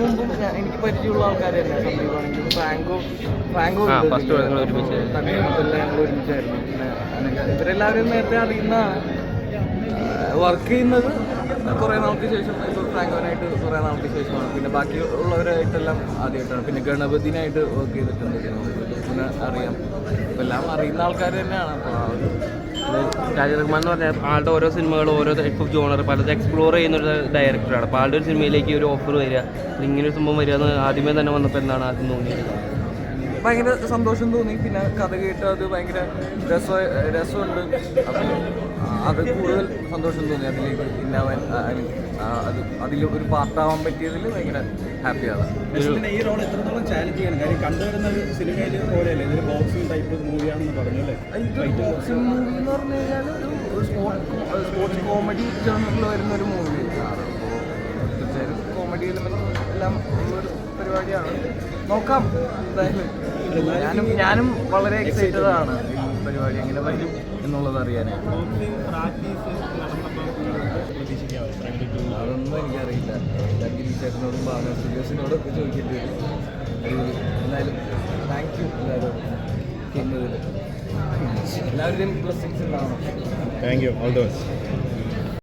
മുമ്പും എനിക്ക് പരിചയമുള്ള ആൾക്കാർ തന്നെ ഫ്രാങ്കോ ഫ്രാങ്കോ ഒരുമിച്ചായിരുന്നു. ഇവരെല്ലാവരും നേരത്തെ അറിയുന്ന വർക്ക് ചെയ്യുന്നത് കുറേ നാൾക്ക് ശേഷം ഇപ്പോൾ ഫ്രാങ്കോനായിട്ട് കുറേ നാൾക്ക് ശേഷമാണ്. പിന്നെ ബാക്കി ഉള്ളവരായിട്ടെല്ലാം ആദ്യമായിട്ടാണ്. പിന്നെ ഗണപതിനായിട്ട് വർക്ക് ചെയ്തിട്ടുണ്ട്. പിന്നെ അറിയാം. എല്ലാം അറിയുന്ന ആൾക്കാർ തന്നെയാണ്. അപ്പോൾ ആ ഒരു ഷാജി റഹ്മാൻ എന്ന് പറഞ്ഞാൽ ആളുടെ ഓരോ സിനിമകളും ഓരോ ടൈപ്പ് ഓഫ് ജോണർ പലത് എക്സ്പ്ലോർ ചെയ്യുന്ന ഒരു ഡയറക്ടറാണ് അപ്പോൾ ആളുടെ ഒരു സിനിമയിലേക്ക് ഒരു ഓഫർ വരിക ഇങ്ങനൊരു ഇങ്ങനെ ഒരു സംഭവം വരിക എന്ന് ആദ്യമേ തന്നെ വന്നപ്പോൾ എന്താണ് ആദ്യം തോന്നിയത്? ഭയങ്കര സന്തോഷം തോന്നി. പിന്നെ കഥ കേട്ട് അത് ഭയങ്കര രസ രസമുണ്ട്. അപ്പോൾ അത് കൂടുതൽ സന്തോഷം തോന്നി അതിലേക്ക്. ഇല്ലാവാൻ ഐ മീൻ അത് അതിൽ ഒരു പാർട്ടാവാൻ പറ്റിയതിൽ ഭയങ്കര ഹാപ്പിയാണ്. ഈ റോൾ എത്രത്തോളം ചാലഞ്ച് ചെയ്യണം? കാര്യം കണ്ടുവരുന്ന ഒരു സിനിമയിൽ പോലെയല്ലേ. ഇതൊരു ബോക്സിംഗ് ടൈപ്പ് മൂവിയാണെന്ന് പറഞ്ഞു അല്ലേ ഇത് ബോക്സിംഗ് മൂവി എന്ന് പറഞ്ഞു കഴിഞ്ഞാൽ ഒരു സ്പോർട്സ് കോമഡി ജേണറിൽ വരുന്ന ഒരു മൂവി തീർച്ചയായും കോമഡി എലമെന്റ് എല്ലാം ഉള്ളൊരു പരിപാടിയാണ്. നോക്കാം എന്തായാലും. ഞാനും ഞാനും വളരെ എക്സൈറ്റഡ് ആണ് ഈ പരിപാടി എങ്ങനെ വരും എന്നുള്ളത് അറിയാനായിട്ട്. അതൊന്നും എനിക്കറിയില്ല. ഞാൻ ഗിരീഷേട്ടനോടും ബാല ഒക്കെ ചോദിക്കേണ്ടി വരും. എന്തായാലും താങ്ക് യു എല്ലാവരും ചെയ്യുന്നതിൽ എല്ലാവരുടെയും ബ്ലെസ്സിങ്സ് ഉണ്ടാവണം thank you all the best